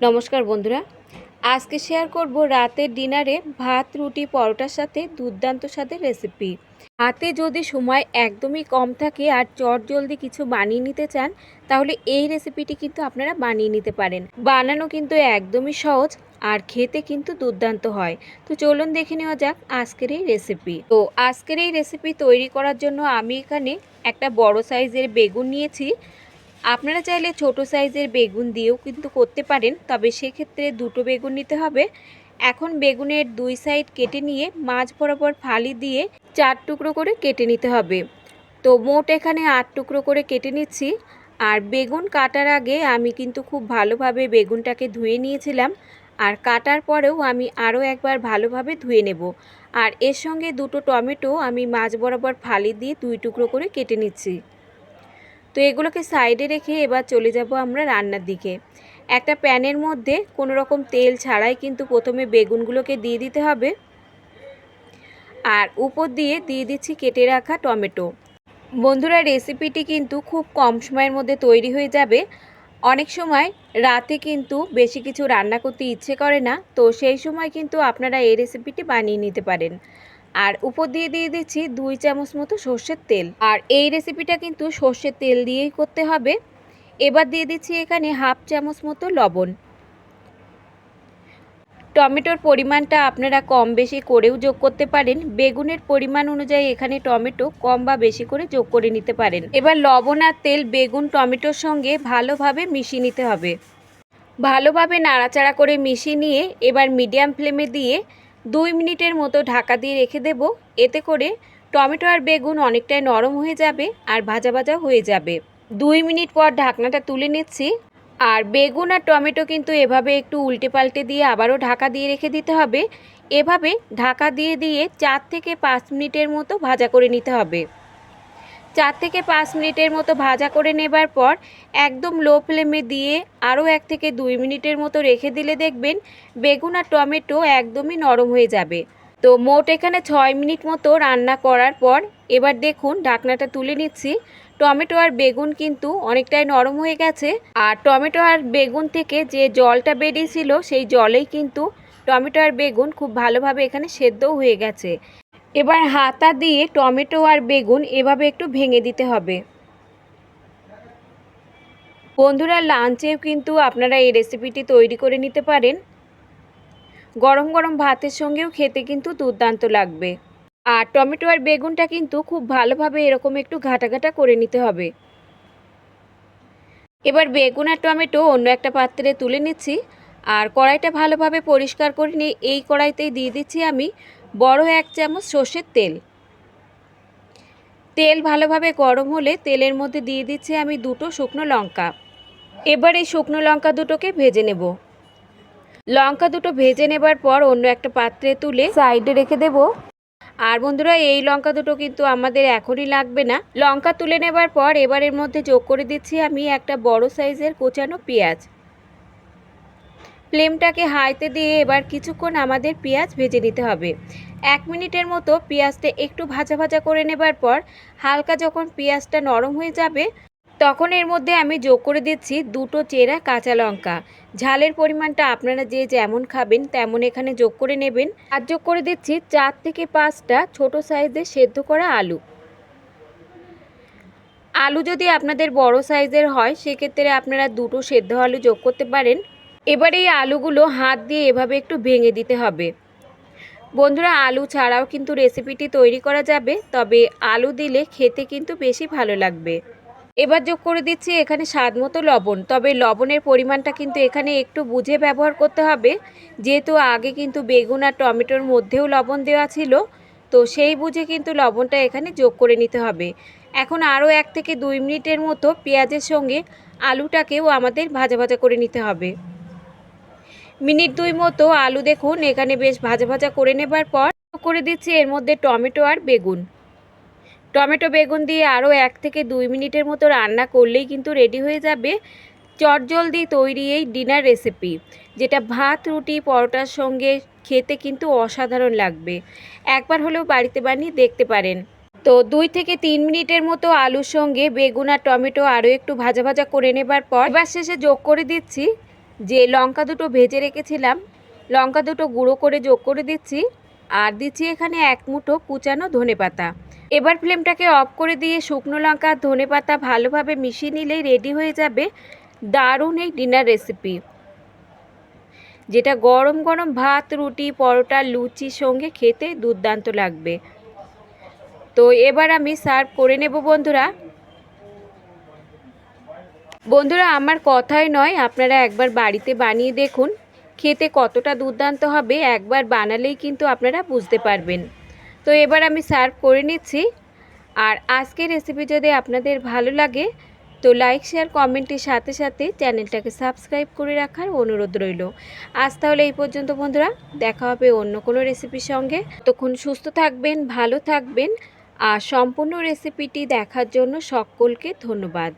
নমস্কার বন্ধুরা। আজকে শেয়ার করব রাতের ডিনারে ভাত, রুটি, পরোটার সাথে দুর্দান্ত স্বাদের রেসিপি হাতে যদি সময় একদমই কম থাকে আর চট জলদি কিছু বানিয়ে নিতে চান, তাহলে এই রেসিপিটি কিন্তু আপনারা বানিয়ে নিতে পারেন। বানানো কিন্তু একদমই সহজ আর খেতে কিন্তু দুর্দান্ত হয়। তো চলুন দেখে নেওয়া যাক আজকের এই রেসিপি তো আজকের এই রেসিপি তৈরি করার জন্য আমি এখানে একটা বড় সাইজের বেগুন নিয়েছি। আপনারা চাইলে ছোট সাইজের বেগুন দিয়েও কিন্তু করতে পারেন, তবে সেক্ষেত্রে দুটো বেগুন নিতে হবে। এখন বেগুনের দুই সাইড কেটে নিয়ে মাছ বরাবর ফালি দিয়ে চার টুকরো করে কেটে নিতে হবে। তো মোট এখানে আট টুকরো করে কেটে নিচ্ছি। আর বেগুন কাটার আগে আমি কিন্তু খুব ভালোভাবে বেগুনটাকে ধুয়ে নিয়েছিলাম। আর কাটার পরেও আমি আরও একবার ভালোভাবে ধুয়ে নেব। আর এর সঙ্গে দুটো টমেটো আমি মাছ বরাবর ফালি দিয়ে দুই টুকরো করে কেটে নিচ্ছি। তো এগুলোকে সাইডে রেখে এবার চলে যাব আমরা রান্নার দিকে। একটা প্যানের মধ্যে কোনো রকম তেল ছাড়াই কিন্তু প্রথমে বেগুনগুলোকে দিয়ে দিতে হবে। আর উপর দিয়ে দিয়ে দিচ্ছি কেটে রাখা টমেটো। বন্ধুরা রেসিপিটি কিন্তু খুব কম সময়ের মধ্যে তৈরি হয়ে যাবে। অনেক সময় রাতে কিন্তু বেশি কিছু রান্না করতে ইচ্ছে করে না। তো সেই সময় কিন্তু আপনারা এই রেসিপিটি বানিয়ে নিতে পারেন। আর উপর দিয়ে দিয়ে দিচ্ছি দুই চামচ মতো সর্ষের তেল। আর এই রেসিপিটা কিন্তু সর্ষের তেল দিয়েই করতে হবে। এবার দিয়ে দিচ্ছি এখানে হাফ চামচ মতো লবণ। টমেটোর পরিমাণটা আপনারা কম বেশি করেও যোগ করতে পারেন। বেগুনের পরিমাণ অনুযায়ী এখানে টমেটো কম বা বেশি করে যোগ করে নিতে পারেন। এবার লবণ আর তেল, বেগুন, টমেটোর সঙ্গে ভালোভাবে মিশিয়ে নিতে হবে। ভালোভাবে নাড়াচাড়া করে মিশিয়ে নিয়ে এবার মিডিয়াম ফ্লেমে দিয়ে দুই মিনিটের মতো ঢাকা দিয়ে রেখে দেব। এতে করে টমেটো আর বেগুন অনেকটাই নরম হয়ে যাবে আর ভাজা ভাজা হয়ে যাবে। দুই মিনিট পর ঢাকনাটা তুলে নিচ্ছি। আর বেগুন আর টমেটো কিন্তু এভাবে একটু উল্টে পাল্টে দিয়ে আবারও ঢাকা দিয়ে রেখে দিতে হবে। এভাবে ঢাকা দিয়ে দিয়ে চার থেকে পাঁচ মিনিটের মতো ভাজা করে নিতে হবে। চার থেকে পাঁচ মিনিটের মতো ভাজা করে নেবার পর একদম লো ফ্লেমে দিয়ে আরও এক থেকে দুই মিনিটের মতো রেখে দিলে দেখবেন বেগুন আর টমেটো একদমই নরম হয়ে যাবে। তো মোট এখানে ছয় মিনিট মতো রান্না করার পর এবার দেখুন ঢাকনাটা তুলে নিচ্ছি। টমেটো আর বেগুন কিন্তু অনেকটাই নরম হয়ে গেছে আর টমেটো আর বেগুন থেকে যে জলটা বেরিয়েছিল সেই জলেই কিন্তু টমেটো আর বেগুন খুব ভালোভাবে এখানে সেদ্ধও হয়ে গেছে। এবার হাতা দিয়ে টমেটো আর বেগুন এভাবে একটু ভেঙে দিতে হবে। বন্ধুরা, লাঞ্চেও কিন্তু আপনারা এই রেসিপিটি তৈরি করে নিতে পারেন। গরম গরম ভাতের সঙ্গেও খেতে কিন্তু দুর্দান্ত লাগবে। আর টমেটো আর বেগুনটা কিন্তু খুব ভালোভাবে এরকম একটু ঘাটা ঘাটা করে নিতে হবে। এবার বেগুন আর টমেটো অন্য একটা পাত্রে তুলে নিচ্ছি। আর কড়াইটা ভালোভাবে পরিষ্কার করে নিয়ে এই কড়াইতেই দিয়ে দিচ্ছি আমি বড় এক চামচ সর্ষের তেল। তেল ভালোভাবে গরম হলে তেলের মধ্যে দিয়ে দিচ্ছি আমি দুটো শুকনো লঙ্কা। এবার এই শুকনো লঙ্কা দুটোকে ভেজে নেব। লঙ্কা দুটো ভেজে নেবার পর অন্য একটা পাত্রে তুলে সাইডে রেখে দেব। আর বন্ধুরা, এই লঙ্কা দুটো কিন্তু আমাদের এখনই লাগবে না। লঙ্কা তুলে নেবার পর এবার এর মধ্যে যোগ করে দিচ্ছি আমি একটা বড় সাইজের কোচানো পেঁয়াজ। ফ্লেমটাকে হাইতে দিয়ে এবার কিছুক্ষণ আমাদের পেঁয়াজ ভেজে নিতে হবে। এক মিনিটের মতো পেঁয়াজটা একটু ভাজা ভাজা করে নেবার পর, হালকা যখন পেঁয়াজটা নরম হয়ে যাবে, তখন এর মধ্যে আমি যোগ করে দিচ্ছি দুটো চেরা কাঁচা লঙ্কা। ঝালের পরিমাণটা আপনারা যে যেমন খাবেন তেমন এখানে যোগ করে নেবেন। আর যোগ করে দিচ্ছি চার থেকে পাঁচটা ছোট সাইজের সেদ্ধ করা আলু। আলু যদি আপনাদের বড় সাইজের হয়, সেক্ষেত্রে আপনারা দুটো সেদ্ধ আলু যোগ করতে পারেন। এবার এই আলুগুলো হাত দিয়ে এভাবে একটু ভেঙে দিতে হবে। বন্ধুরা, আলু ছাড়াও কিন্তু রেসিপিটি তৈরি করা যাবে, তবে আলু দিলে খেতে কিন্তু বেশি ভালো লাগবে। এবার যোগ করে দিচ্ছি এখানে স্বাদ মতো লবণ, তবে লবণের পরিমাণটা কিন্তু এখানে একটু বুঝে ব্যবহার করতে হবে। যেহেতু আগে কিন্তু বেগুন আর টমেটোর মধ্যেও লবণ দেওয়া ছিল, তো সেই বুঝে কিন্তু লবণটা এখানে যোগ করে নিতে হবে। এখন আরও এক থেকে দুই মিনিটের মতো পেঁয়াজের সঙ্গে আলুটাকেও আমাদের ভাজা ভাজা করে নিতে হবে। মিনিট দুই মতো আলু দেখুন, এখানে বেশ ভাজা ভাজা করে নেবার পর করে দিচ্ছি এর মধ্যে টমেটো আর বেগুন। টমেটো বেগুন দিয়ে আরও এক থেকে দুই মিনিটের মতো রান্না করলেই কিন্তু রেডি হয়ে যাবে চটজলদি তৈরি এই ডিনার রেসিপি, যেটা ভাত, রুটি, পরোটার সঙ্গে খেতে কিন্তু অসাধারণ লাগবে। একবার হলেও বাড়িতে বানিয়ে দেখতে পারেন। তো দুই থেকে তিন মিনিটের মতো আলুর সঙ্গে বেগুন আর টমেটো আরও একটু ভাজা ভাজা করে নেবার পর, এবার শেষে যোগ করে দিচ্ছি যে লঙ্কা দুটো ভেজে রেখেছিলাম, লঙ্কা দুটো গুঁড়ো করে যোগ করে দিচ্ছি, আর দিচ্ছি এখানে এক মুঠো কুচানো ধনে পাতা। এবার ফ্লেমটাকে অফ করে দিয়ে শুকনো লঙ্কা ধনে পাতা ভালোভাবে মিশিয়ে নিলেই রেডি হয়ে যাবে দারুণ এই ডিনার রেসিপি। যেটা গরম গরম ভাত, রুটি, পরোটা লুচির সঙ্গে খেতে দুর্দান্ত লাগবে। তো এবার আমি সার্ভ করে নেব বন্ধুরা। বন্ধুরা, আমার কথাই নয়, আপনারা একবার বাড়িতে বানিয়ে দেখুন, খেতে কতটা দুর্দান্ত হবে, একবার বানালেই কিন্তু আপনারা বুঝতে পারবেন। তো এবার আমি সার্ভ করে নিচ্ছি, আর আজকের রেসিপি যদি আপনাদের ভালো লাগে, তো লাইক শেয়ার কমেন্টের সাথে সাথে চ্যানেলটাকে সাবস্ক্রাইব করে রাখার অনুরোধ রইল। আজ তাহলে এই পর্যন্ত বন্ধুরা, দেখা হবে অন্য কোনো রেসিপির সঙ্গে। তখন সুস্থ থাকবেন, ভালো থাকবেন, আর সম্পূর্ণ রেসিপিটি দেখার জন্য সকলকে ধন্যবাদ।